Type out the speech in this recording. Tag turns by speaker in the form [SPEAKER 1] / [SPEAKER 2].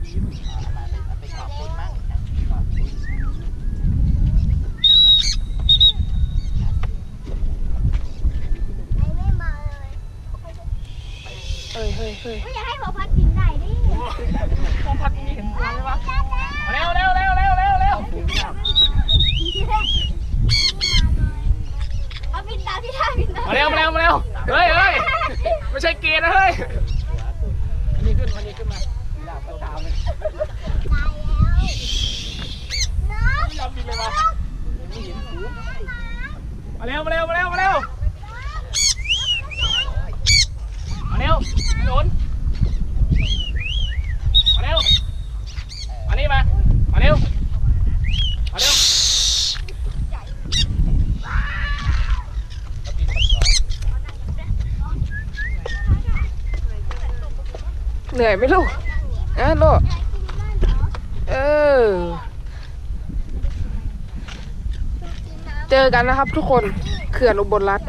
[SPEAKER 1] ไปขอบคุณมั้งขอบคุณ
[SPEAKER 2] ไม่มาเลย
[SPEAKER 3] เอ้ยเฮ้ยเฮ้ย
[SPEAKER 2] ไม่อยากให้พอพัดกินได้ดิ
[SPEAKER 3] พอพัดมีเห็นตัวไหมวะ
[SPEAKER 1] เร็วเร็วเร็วเร็วเร็วเร็ว
[SPEAKER 2] เอาบินตามที่ท่าบินตาม
[SPEAKER 3] มาเร็วมาเร็วมาเร็วเฮ้ยเฮ้ยไม่ใช่เกณฑ์นะเฮ้ย
[SPEAKER 1] อันนี้ขึ้นอันนี้ขึ้นมาอยากกระตามเลย
[SPEAKER 2] ตายแล้ว
[SPEAKER 3] ไม่ยอมบินเลยวะ
[SPEAKER 1] ไม่เห็นหู
[SPEAKER 3] มาเร็วมาเร็วมาเร็วมาเร็วมาเร็วไม่โดนมาเร็วมานี่มามาเร็วมาเร็วเหนื่อยไหมลูกอะลูกเออ เจอกันนะครับทุกคนเขื่อนอุบลรัต